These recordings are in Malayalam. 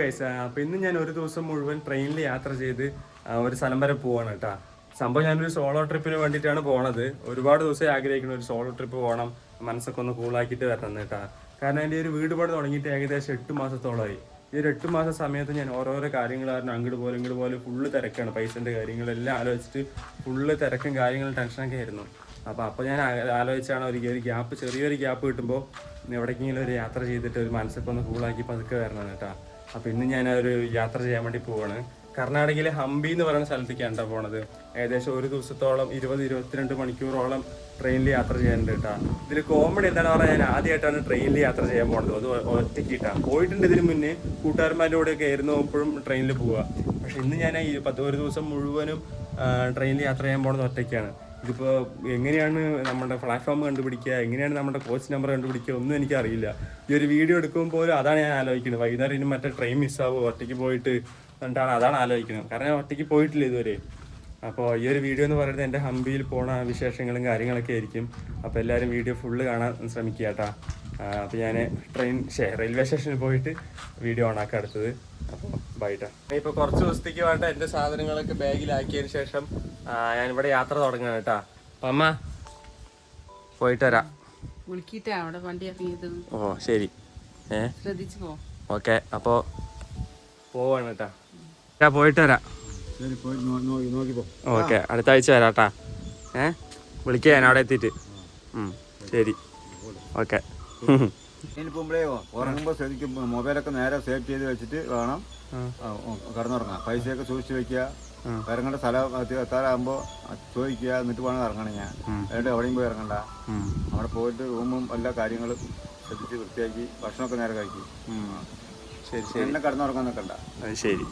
ഗൈസ് അപ്പൊ ഇന്ന് ഞാൻ ഒരു ദിവസം മുഴുവൻ ട്രെയിനിൽ യാത്ര ചെയ്ത് ഒരു സ്ഥലം വരെ പോവാണ് കേട്ടോ സംഭവം ഞാനൊരു സോളോ ട്രിപ്പിന് വേണ്ടിയിട്ടാണ് പോണത്. ഒരുപാട് ദിവസം ആഗ്രഹിക്കുന്ന ഒരു സോളോ ട്രിപ്പ് പോകണം മനസ്സൊക്കെ ഒന്ന് കൂളാക്കിയിട്ട് വരണം കേട്ടോ കാരണം എന്റെ ഒരു വീട് പണി തുടങ്ങിയിട്ട് ഏകദേശം എട്ട് മാസത്തോളമായി. ഈ ഒരു എട്ട് മാസ സമയത്ത് ഞാൻ ഓരോരോ കാര്യങ്ങൾ കാരണം അങ്ങോട്ട് പോലും ഇങ്ങോട്ട് പോലും ഫുള്ള് തിരക്കാണ്. പൈസന്റെ കാര്യങ്ങളെല്ലാം ആലോചിച്ചിട്ട് ഫുള്ള് തിരക്കും കാര്യങ്ങളും ടെൻഷനൊക്കെ ആയിരുന്നു. അപ്പോൾ അപ്പോൾ ഞാൻ ആലോചിച്ചാണ് ഒരു ഒരു ഗ്യാപ്പ് ചെറിയൊരു ഗ്യാപ്പ് കിട്ടുമ്പോൾ എവിടേക്കെങ്കിലും ഒരു യാത്ര ചെയ്തിട്ട് ഒരു മനസ്സൊക്കെ ഒന്ന് കൂളാക്കി പതുക്കെ വരണം കേട്ടാ അപ്പോൾ ഇന്ന് ഞാൻ ഒരു യാത്ര ചെയ്യാൻ വേണ്ടി പോവാണ്. കർണാടകയിലെ ഹംപി എന്ന് പറയുന്ന സ്ഥലത്തേക്കാണ് കേട്ടോ പോണത്. ഏകദേശം ഒരു ദിവസത്തോളം ഇരുപത് ഇരുപത്തിരണ്ട് മണിക്കൂറോളം ട്രെയിനിൽ യാത്ര ചെയ്യാനുണ്ട് കേട്ടോ ഇതിൽ കോമഡി എന്താണെന്ന് പറഞ്ഞാൽ ഞാൻ ആദ്യമായിട്ടാണ് ട്രെയിനിൽ യാത്ര ചെയ്യാൻ പോണത്. അത് ഒറ്റയ്ക്ക് കിട്ടാം പോയിട്ടുണ്ട് ഇതിന് മുന്നേ. കൂട്ടുകാരന്മാരുടെ കൂടെയൊക്കെ ആയിരുന്നു എപ്പോഴും ട്രെയിനിൽ പോവുക പക്ഷെ ഇന്ന് ഞാൻ ഈ പത്ത് ഒരു ദിവസം മുഴുവനും ട്രെയിനിൽ യാത്ര ചെയ്യാൻ പോണത് ഒറ്റയ്ക്കാണ്. ഇതിപ്പോൾ എങ്ങനെയാണ് നമ്മുടെ പ്ലാറ്റ്ഫോം കണ്ടുപിടിക്കുക? എങ്ങനെയാണ് നമ്മുടെ കോച്ച് നമ്പർ കണ്ടുപിടിക്കുക? ഒന്നും എനിക്കറിയില്ല. ഈ ഒരു വീഡിയോ എടുക്കുമ്പോൾ അതാണ് ഞാൻ ആലോചിക്കുന്നത്. വൈകുന്നേരം ഇനി മറ്റേ ട്രെയിൻ മിസ്സാവുമോ ഒറ്റയ്ക്ക് പോയിട്ട് എന്നിട്ടാണ് അതാണ് ആലോചിക്കുന്നത്. കാരണം ഞാൻ ഒറ്റയ്ക്ക് പോയിട്ടില്ല ഇതുവരെ. അപ്പോൾ ഈ ഒരു വീഡിയോ എന്ന് പറയുന്നത് എന്റെ ഹംപിയിൽ പോണ വിശേഷങ്ങളും കാര്യങ്ങളൊക്കെ ആയിരിക്കും. അപ്പോൾ എല്ലാവരും വീഡിയോ ഫുള്ള് കാണാൻ ശ്രമിക്കുക കേട്ടോ. അപ്പോൾ ഞാൻ ട്രെയിൻ ഷേ റെയിൽവേ സ്റ്റേഷനിൽ പോയിട്ട് വീഡിയോ ഓണാക്കാം അടുത്തത് അപ്പോൾ ബൈട്ടാ ഇപ്പോൾ കുറച്ച് ദിവസത്തേക്ക് വേണ്ട എന്റെ സാധനങ്ങളൊക്കെ ബാഗിലാക്കിയതിന് ശേഷം ഞാൻ ഞാനിവിടെ യാത്ര തുടങ്ങാണ് കേട്ടാ അപ്പം അമ്മ പോയിട്ട് വരാം. അവിടെ വണ്ടി ഇറങ്ങിയത് ഓ ശരി. ഏ? ശ്രദ്ധിച്ചു പോ. ഓക്കെ അപ്പോൾ പോവാണ് കേട്ടാ ഞാൻ പോയിട്ട് വരാം. ശരി പോയി നോ- നോക്കി നോക്കിപ്പോ ഓക്കെ അടുത്ത ആഴ്ച വരാട്ടാ ഏ? വിളിക്കുക ഞാൻ അവിടെ എത്തിയിട്ട്. ഉം, ശരി. ഓക്കെ. ഇനി പോകുമ്പോഴേ ഉറങ്ങുമ്പോൾ ശ്രദ്ധിക്കും മൊബൈലൊക്കെ നേരെ സേവ് ചെയ്ത് വെച്ചിട്ട് വേണം കിടന്നുറങ്ങാം പൈസയൊക്കെ സൂക്ഷിച്ച് വെക്കുക. ഇറങ്ങേണ്ട സ്ഥലം എത്തി- എത്താറാകുമ്പോൾ ചോദിക്കുക എന്നിട്ട് വേണം ഇറങ്ങണം ഞാൻ. എന്നിട്ട് എവിടെയും പോയി ഇറങ്ങണ്ട. അവിടെ പോയിട്ട് റൂമും എല്ലാ കാര്യങ്ങളും ശ്രദ്ധിച്ച് വൃത്തിയാക്കി ഭക്ഷണമൊക്കെ നേരെ കഴിക്കും. ശരി ശരി. എന്നെ കിടന്നുറങ്ങാൻ നിൽക്കണ്ട. ശരി.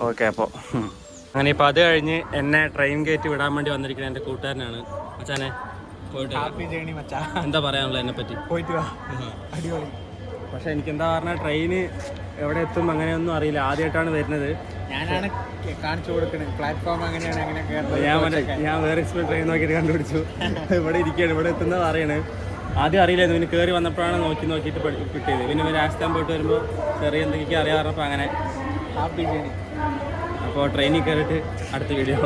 ഓക്കെ അപ്പോൾ അങ്ങനെ ഇപ്പോൾ അത് കഴിഞ്ഞ് എന്നെ ട്രെയിൻ ഗേറ്റ് വിടാൻ വേണ്ടി വന്നിരിക്കുന്ന എന്റെ കൂട്ടുകാരനാണ്. അച്ഛനെ പോയിട്ട്. എന്താ പറയാനുള്ള എന്നെ പറ്റി? പോയിട്ട് വാ. അടിപൊളി. പക്ഷെ എനിക്ക് എന്താ പറഞ്ഞാൽ ട്രെയിന് എവിടെ എത്തും അങ്ങനെയൊന്നും അറിയില്ല. ആദ്യമായിട്ടാണ് വരുന്നത്. ഞാനാണ് കാണിച്ചു കൊടുക്കണത് പ്ലാറ്റ്ഫോം അങ്ങനെയാണ് അങ്ങനെ ഞാൻ മറ്റേ ഞാൻ വേറെ എക്സ്പ്രസ് ട്രെയിൻ നോക്കിയിട്ട് കണ്ടുപിടിച്ചു. ഇവിടെ ഇരിക്കുകയാണ്. ഇവിടെ എത്തുന്നത് അറിയണേ. ആദ്യം അറിയില്ലായിരുന്നു. പിന്നെ കയറി വന്നപ്പോഴാണ് നോക്കി നോക്കിയിട്ട് പഠി കിട്ടിയത്. പിന്നെ ഒരു രാജസ്ഥാൻ പോയിട്ട് വരുമ്പോൾ ചെറിയ എന്തെങ്കിലും അറിയാറപ്പോൾ അങ്ങനെ ഹാപ്പി ജേണി അപ്പോൾ ട്രെയിനിൽ കയറിയിട്ട് അടുത്ത വീഡിയോ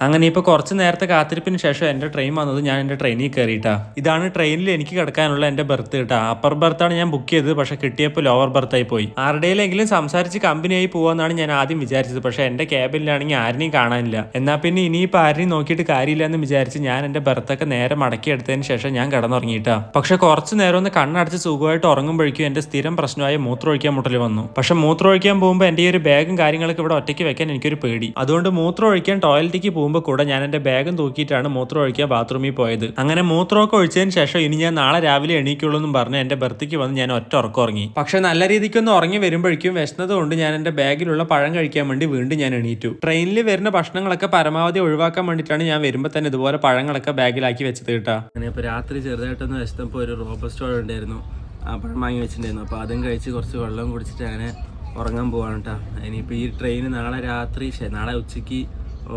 അങ്ങനെ ഇപ്പൊ കുറച്ച് നേരത്തെ കാത്തിരിപ്പിന് ശേഷം എന്റെ ട്രെയിൻ വന്നത് ഞാൻ എന്റെ ട്രെയിനിൽ കയറിയിട്ടാ ഇതാണ് ട്രെയിനിൽ എനിക്ക് കിടക്കാനുള്ള എന്റെ ബർത്ത് കേട്ടാ അപ്പർ ബർത്താണ് ഞാൻ ബുക്ക് ചെയ്തത് പക്ഷെ കിട്ടിയപ്പോൾ ലോവർ ബർത്തായി പോയി. ആരുടെയിലെങ്കിലും സംസാരിച്ച് കമ്പനിയായി പോകാമെന്നാണ് ഞാൻ ആദ്യം വിചാരിച്ചത്. പക്ഷെ എന്റെ ക്യാബിലാണെങ്കിൽ ആരെയും കാണാനില്ല. എന്നാ പിന്നെ ഇനിയിപ്പോൾ ആരെയും നോക്കിയിട്ട് കാര്യമില്ല എന്ന് വിചാരിച്ച് ഞാൻ എന്റെ ബർത്തൊക്കെ നേരെ മടക്കി എടുത്തതിന് ശേഷം ഞാൻ കിടന്നുറങ്ങിയിട്ടാ. പക്ഷെ കുറച്ച് നേരം ഒന്ന് കണ്ണടച്ച് സുഖമായിട്ട് ഉറങ്ങുമ്പോഴേക്കും എന്റെ സ്ഥിരം പ്രശ്നമായ മൂത്രമൊഴിക്കാൻ മുട്ടൽ വന്നു. പക്ഷെ മൂത്രമൊഴിക്കാൻ പോകുമ്പോൾ എന്റെ ഈ ഒരു ബാഗും കാര്യങ്ങളൊക്കെ ഇവിടെ ഒറ്റയ്ക്ക് വെക്കാൻ എനിക്കൊരു പേടി. അതുകൊണ്ട് മൂത്രമൊഴിക്കാൻ ടോയ്ലറ്റിലേക്ക് പോകുമ്പോൾ കൂടെ ഞാൻ എന്റെ ബാഗും തൂക്കിയിട്ടാണ് മൂത്രം ഒഴിക്കാൻ ബാത്റൂമിൽ പോയത്. അങ്ങനെ മൂത്രമൊക്കെ ഒഴിച്ചതിന് ശേഷം ഇനി ഞാൻ നാളെ രാവിലെ എണീക്കുള്ളൂ എന്നും പറഞ്ഞ് എന്റെ ബർത്തിക്ക് വന്ന് ഞാൻ ഒറ്റ ഉറക്കം ഉറങ്ങി പക്ഷെ നല്ല രീതിക്കൊന്ന് ഉറങ്ങി വരുമ്പോഴേക്കും വിശന്നത് കൊണ്ട് ഞാൻ എന്റെ ബാഗിലുള്ള പഴം കഴിക്കാൻ വേണ്ടി വീണ്ടും ഞാൻ എണീറ്റു. ട്രെയിനിൽ വരുന്ന ഭക്ഷണങ്ങളൊക്കെ പരമാവധി ഒഴിവാക്കാൻ വേണ്ടിയിട്ടാണ് ഞാൻ വരുമ്പോൾ തന്നെ ഇതുപോലെ പഴങ്ങളൊക്കെ ബാഗിലാക്കി വെച്ചത് കേട്ടാ. ഇപ്പോൾ രാത്രി ചെറുതായിട്ടൊന്ന് വിശത്തപ്പോൾ ഒരു റോബസ്റ്റോ ഉണ്ടായിരുന്നു. ആ പഴം വാങ്ങി വെച്ചിട്ടുണ്ടായിരുന്നു. അപ്പോൾ അതും കഴിച്ച് കുറച്ച് വെള്ളം കുടിച്ചിട്ട് അങ്ങനെ ഉറങ്ങാൻ പോവാണ് കേട്ടോ. ഇനിയിപ്പോൾ ഈ ട്രെയിൻ നാളെ രാത്രി നാളെ ഉച്ചയ്ക്ക്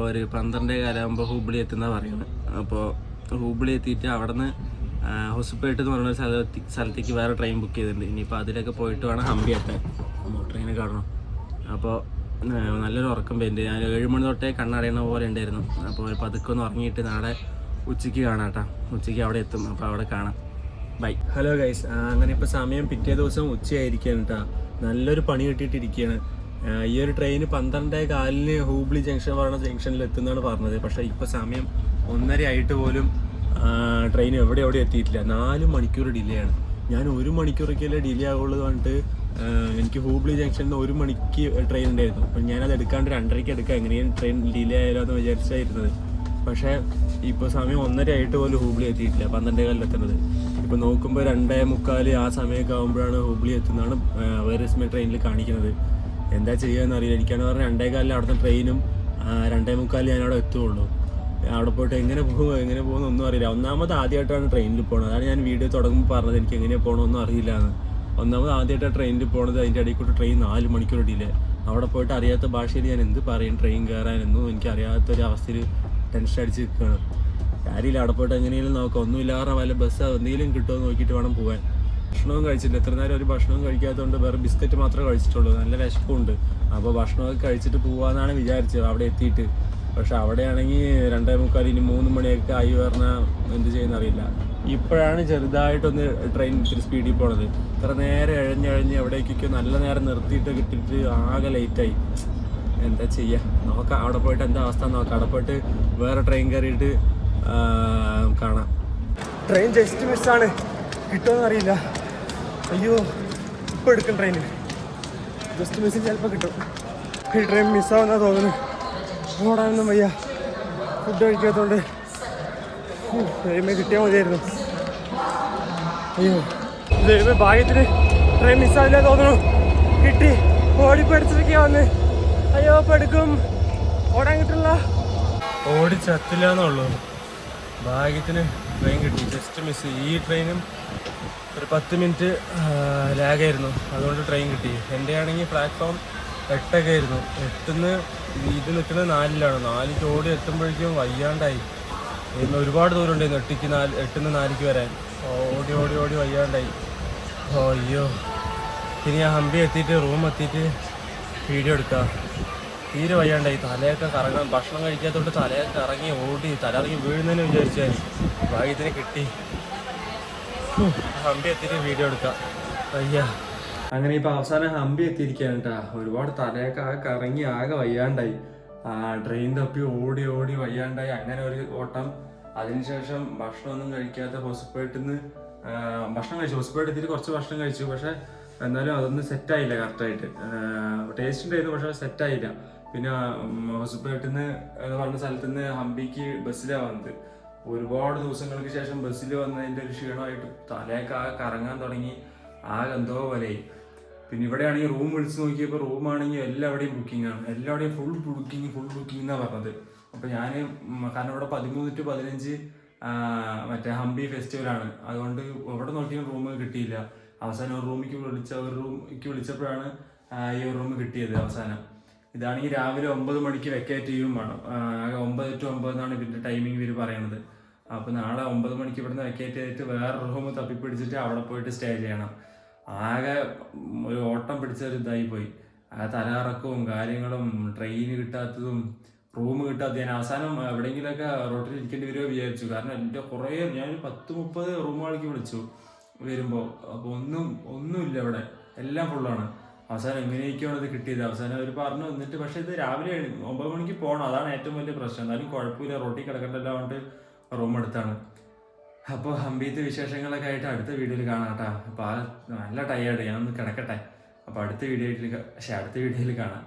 ഒരു പന്ത്രണ്ടേ കാലാകുമ്പോൾ ഹൂബ്ലി എത്തുന്ന പറയുന്നത് അപ്പോൾ ഹൂബ്ലി എത്തിയിട്ട് അവിടെ നിന്ന് ഹൊസുപ്പേട്ട് എന്ന് പറയുന്ന സ്ഥലത്തി സ്ഥലത്തേക്ക് വേറെ ട്രെയിൻ ബുക്ക് ചെയ്തിട്ടുണ്ട്. ഇനിയിപ്പോൾ അതിലൊക്കെ പോയിട്ട് വേണം ഹംപി എത്താൻ. ട്രെയിൻ കാണണം. അപ്പോൾ നല്ലൊരു ഉറക്കം വരുന്നുണ്ട് ഞാൻ ഏഴ് മണി തൊട്ടേ കണ്ണടയുന്ന പോലെ ഉണ്ടായിരുന്നു. അപ്പോൾ ഒരു പതുക്കെ ഒന്ന് ഉറങ്ങിയിട്ട് നാളെ ഉച്ചയ്ക്ക് കാണാം കേട്ടോ ഉച്ചയ്ക്ക് അവിടെ എത്തും. അപ്പോൾ അവിടെ കാണാം. ബൈ. ഹലോ ഗൈസ് അങ്ങനെ ഇപ്പോൾ സമയം പിറ്റേ ദിവസം ഉച്ചയായിരിക്കുകയാണ് കേട്ടോ നല്ലൊരു പണി കിട്ടിയിട്ടിരിക്കുകയാണ് ഈ ഒരു ട്രെയിൻ പന്ത്രണ്ടേ കാലിന് ഹൂബ്ലി ജംഗ്ഷൻ പറയുന്ന ജംഗ്ഷനിൽ എത്തുന്നതാണ് പറഞ്ഞത്. പക്ഷേ ഇപ്പോൾ സമയം ഒന്നര ആയിട്ട് പോലും ട്രെയിൻ എവിടെ എവിടെ എത്തിയിട്ടില്ല. നാല് മണിക്കൂർ ഡിലേ ആണ്. ഞാൻ ഒരു മണിക്കൂറൊക്കെയല്ലേ ഡിലേ ആവുള്ളൂ പറഞ്ഞിട്ട് എനിക്ക് ഹൂബ്ലി ജംഗ്ഷനിൽ നിന്ന് ഒരു മണിക്ക് ട്രെയിൻ ഉണ്ടായിരുന്നു. അപ്പം ഞാനത് എടുക്കാണ്ട് രണ്ടരയ്ക്ക് എടുക്കാം. എങ്ങനെയും ട്രെയിൻ ഡിലേ ആയാലോ എന്ന് വിചാരിച്ചായിരുന്നത്. പക്ഷേ ഇപ്പോൾ സമയം ഒന്നര ആയിട്ട് പോലും ഹൂബ്ലി എത്തിയിട്ടില്ല. പന്ത്രണ്ടേ കാലിൽ എത്തുന്നത്. ഇപ്പോൾ നോക്കുമ്പോൾ രണ്ടേ മുക്കാൽ ആ സമയമൊക്കെ ആകുമ്പോഴാണ് ഹൂബ്ലി എത്തുന്നതാണ് വേറെ ട്രെയിനിൽ കാണിക്കുന്നത്. എന്താ ചെയ്യുകയെന്ന് അറിയില്ല. എനിക്കാണ് പറഞ്ഞാൽ രണ്ടേ കാലിൽ അവിടുത്തെ ട്രെയിനും രണ്ടേ മുക്കാലിൽ ഞാൻ അവിടെ എത്തുള്ളൂ. അവിടെ പോയിട്ട് എങ്ങനെ പോകും എങ്ങനെ പോകുമെന്ന് ഒന്നും അറിയില്ല. ഒന്നാമത് ആദ്യമായിട്ടാണ് ട്രെയിനിൽ പോകുന്നത് അതാണ് ഞാൻ വീഡിയോ തുടങ്ങുമ്പോൾ പറഞ്ഞത്. എനിക്ക് എങ്ങനെ പോകണമെന്നും അറിയില്ല എന്ന് ഒന്നാമത് ആദ്യമായിട്ടാണ് ട്രെയിനിൽ പോകുന്നത് അതിന്റെ ഇടയിൽ ട്രെയിൻ നാല് മണിക്കൂർ ഡിലേ. അവിടെ പോയിട്ട് അറിയാത്ത ഭാഷയിൽ ഞാൻ എന്ത് പറയും? ട്രെയിൻ കയറാനെന്നും എനിക്ക് അറിയാത്തൊരു അവസ്ഥയിൽ ടെൻഷൻ അടിച്ച് നിൽക്കുകയാണ് കാര്യമില്ല അവിടെ പോയിട്ട് എങ്ങനെയെങ്കിലും നോക്കാം. ഒന്നുമില്ലാതെ വല്ല ബസ് എന്തെങ്കിലും കിട്ടുമോ നോക്കിയിട്ട് വേണം പോകാൻ ഭക്ഷണവും കഴിച്ചില്ല. എത്ര നേരം ഒരു ഭക്ഷണവും കഴിക്കാത്തതുകൊണ്ട് വേറെ ബിസ്ക്കറ്റ് മാത്രമേ കഴിച്ചിട്ടുള്ളൂ. നല്ല വിശപ്പുണ്ട്. അപ്പോൾ ഭക്ഷണമൊക്കെ കഴിച്ചിട്ട് പോവാന്നാണ് വിചാരിച്ചത് അവിടെ എത്തിയിട്ട്. പക്ഷെ അവിടെയാണെങ്കിൽ രണ്ടേ മുക്കാൽ ഇനി മൂന്ന് മണിയൊക്കെ ആയി പറഞ്ഞാൽ എന്ത് ചെയ്യുന്ന അറിയില്ല. ഇപ്പോഴാണ് ചെറുതായിട്ടൊന്ന് ട്രെയിൻ ഇത്തിരി സ്പീഡിൽ പോണത്. ഇത്ര നേരം എഴഞ്ഞഴഞ്ഞ് എവിടേക്കൊക്കെ നല്ല നേരം നിർത്തിയിട്ട് കിട്ടിയിട്ട് ആകെ ലേറ്റായി. എന്താ ചെയ്യാ? നോക്കാം. അവിടെ പോയിട്ട് എന്താ അവസ്ഥ നോക്കാം. അവിടെ പോയിട്ട് വേറെ ട്രെയിൻ കയറിയിട്ട് കാണാം. ട്രെയിൻ ജസ്റ്റ് മിസ്സാണ്. കിട്ടുമെന്ന് അറിയില്ല. അയ്യോ ഇപ്പോൾ എടുക്കും ട്രെയിനിൽ ജസ്റ്റ് മിസ്സിൽ ചിലപ്പോൾ കിട്ടും. ഈ ട്രെയിൻ മിസ്സാവുന്ന തോന്നുന്നു. ഓടാനൊന്നും വയ്യ. ഫുഡ് കഴിക്കാത്തതുകൊണ്ട് ദൈവമേ കിട്ടിയാൽ മതിയായിരുന്നു. അയ്യോ ദൈവമേ ഭാഗ്യത്തിന് ട്രെയിൻ മിസ്സാവില്ല തോന്നുന്നു. കിട്ടി. ഓടിപ്പടിച്ചിരിക്കുക വന്ന്. അയ്യോ ഇപ്പൊ എടുക്കും. ഓടാൻ കിട്ടില്ല. ഓടി ചത്തില്ല എന്നുള്ളൂ ഭാഗ്യത്തിന് ട്രെയിൻ കിട്ടി. ജസ്റ്റ് മിസ് ഈ ട്രെയിനും ഒരു പത്ത് മിനിറ്റ് ലാഗായിരുന്നു. അതുകൊണ്ട് ട്രെയിൻ കിട്ടി. എന്റെ ആണെങ്കിൽ പ്ലാറ്റ്ഫോം എട്ടൊക്കെ ആയിരുന്നു എട്ടുന്ന് ഇത് നിൽക്കുന്നത് നാലിലാണ്. നാല് ചോടി എത്തുമ്പോഴേക്കും വയ്യാണ്ടായി. ഇന്ന് ഒരുപാട് ദൂരം ഉണ്ടായിരുന്നു എട്ടിക്ക് നാല് എട്ടിന്ന് നാലിക്ക് വരാൻ. ഓടി ഓടി ഓടി വയ്യാണ്ടായി. ഓ അയ്യോ. ഇനി ആ ഹമ്പി എത്തിയിട്ട് റൂം എത്തിയിട്ട് വീഡിയോ എടുക്കാം. തീരെ വയ്യാണ്ടായി. തലയൊക്കെ കറങ്ങാൻ ഭക്ഷണം കഴിക്കാത്തതുകൊണ്ട് തലയൊക്കെ ഇറങ്ങി ഓടി തലയിറങ്ങി വീഴുന്നതിന് വിചാരിച്ചാൽ ഭാഗ്യത്തിന് കിട്ടി. ഹും, ഹമ്പി എത്തിയിട്ട് വീഡിയോ എടുക്കാം. അയ്യാ. അങ്ങനെ ഇപ്പൊ അവസാനം ഹംപി എത്തിയിരിക്കുകയാണ് കേട്ടാ ഒരുപാട് തലയൊക്കെ കറങ്ങി ആകെ വയ്യാണ്ടായി. ട്രെയിൻ തപ്പി ഓടി ഓടി വയ്യാണ്ടായി. അങ്ങനെ ഒരു ഓട്ടം. അതിനുശേഷം ഭക്ഷണമൊന്നും കഴിക്കാത്ത ഹോസ്പിറ്റലിൽ നിന്ന് ഭക്ഷണം കഴിച്ചു. ഹോസ്പിറ്റലിൽ എത്തിയിട്ട് കുറച്ച് ഭക്ഷണം കഴിച്ചു. പക്ഷെ എന്നാലും അതൊന്നും സെറ്റായില്ല കറക്റ്റായിട്ട് ടേസ്റ്റ് ഉണ്ടായിരുന്നു പക്ഷെ സെറ്റായില്ല പിന്നെ ഹോസ്പിറ്റലിൽ നിന്ന് പറഞ്ഞ സ്ഥലത്ത് നിന്ന് ഹംപിക്ക് ബസ്സിലാണ് വന്നത്. ഒരുപാട് ദിവസങ്ങൾക്ക് ശേഷം ബസ്സിൽ വന്നതിന്റെ ഒരു ക്ഷീണമായിട്ട് തലയൊക്കെ ആ കറങ്ങാൻ തുടങ്ങി ആകെ എന്തോ പോലെയായി. പിന്നെ ഇവിടെയാണെങ്കിൽ റൂം വിളിച്ച് നോക്കിയപ്പോൾ റൂമാണെങ്കിൽ എല്ലാവിടെയും ബുക്കിംഗ് ആണ്. എല്ലാവിടെയും ഫുൾ ബുക്കിംഗ് ഫുൾ ബുക്കിംഗ് എന്നാണ് പറഞ്ഞത്. അപ്പോൾ ഞാൻ കാരണം ഇവിടെ പതിമൂന്ന് ടു പതിനഞ്ച് ആ, മറ്റേ ഹംപി ഫെസ്റ്റിവലാണ് അതുകൊണ്ട് എവിടെ നോക്കിയാലും റൂം കിട്ടിയില്ല. അവസാനം ഒരു റൂമിക്ക് വിളിച്ച ഒരു റൂമിക്ക് വിളിച്ചപ്പോഴാണ് ഈ ഒരു റൂം കിട്ടിയത് അവസാനം. ഇതാണെങ്കിൽ രാവിലെ ഒമ്പത് മണിക്ക് വെക്കേറ്റ് ചെയ്യും വേണം. ഒമ്പത് ടു ഒമ്പത് എന്നാണ് ഇതിന്റെ ടൈമിംഗ് ഇവർ പറയുന്നത് അപ്പോൾ നാളെ ഒമ്പത് മണിക്ക് ഇവിടുന്ന് വെക്കേറ്റ് ചെയ്തിട്ട് വേറെ റൂം തപ്പിപ്പിടിച്ചിട്ട് അവിടെ പോയിട്ട് സ്റ്റേ ചെയ്യണം. ആകെ ഒരു ഓട്ടം പിടിച്ച ഒരു ഇതായി പോയി. ആ തലകറക്കവും കാര്യങ്ങളും ട്രെയിൻ കിട്ടാത്തതും റൂം കിട്ടാത്ത ഞാൻ അവസാനം എവിടെയെങ്കിലുമൊക്കെ റോട്ടിൽ ഇരിക്കേണ്ടി വരുമോ വിചാരിച്ചു. കാരണം എന്റെ കുറേ ഞാനൊരു പത്ത് മുപ്പത് റൂമുകളിലേക്ക് വിളിച്ചു വരുമ്പോൾ അപ്പോൾ ഒന്നും ഒന്നുമില്ല ഇവിടെ. എല്ലാം ഫുള്ളാണ് അവസാനം എങ്ങനെയൊക്കെയാണ് ഇത് കിട്ടിയത്? അവസാനം അവർ പറഞ്ഞു എന്നിട്ട് പക്ഷെ ഇത് രാവിലെ ഒമ്പത് മണിക്ക് പോകണം അതാണ് ഏറ്റവും വലിയ പ്രശ്നം. എന്നാലും കുഴപ്പമില്ല റോട്ടിൽ കിടക്കണ്ടല്ലോ കൊണ്ട് റൂം എടുത്താണ്. അപ്പോൾ ഹംപീത്തെ വിശേഷങ്ങളൊക്കെ ആയിട്ട് അടുത്ത വീഡിയോയിൽ കാണാം അപ്പോൾ ആ നല്ല ടയേർഡ് ഞാനൊന്ന് കിടക്കട്ടെ. അപ്പോൾ അടുത്ത വീഡിയോയിൽ പക്ഷേ അടുത്ത വീഡിയോയിൽ കാണാം.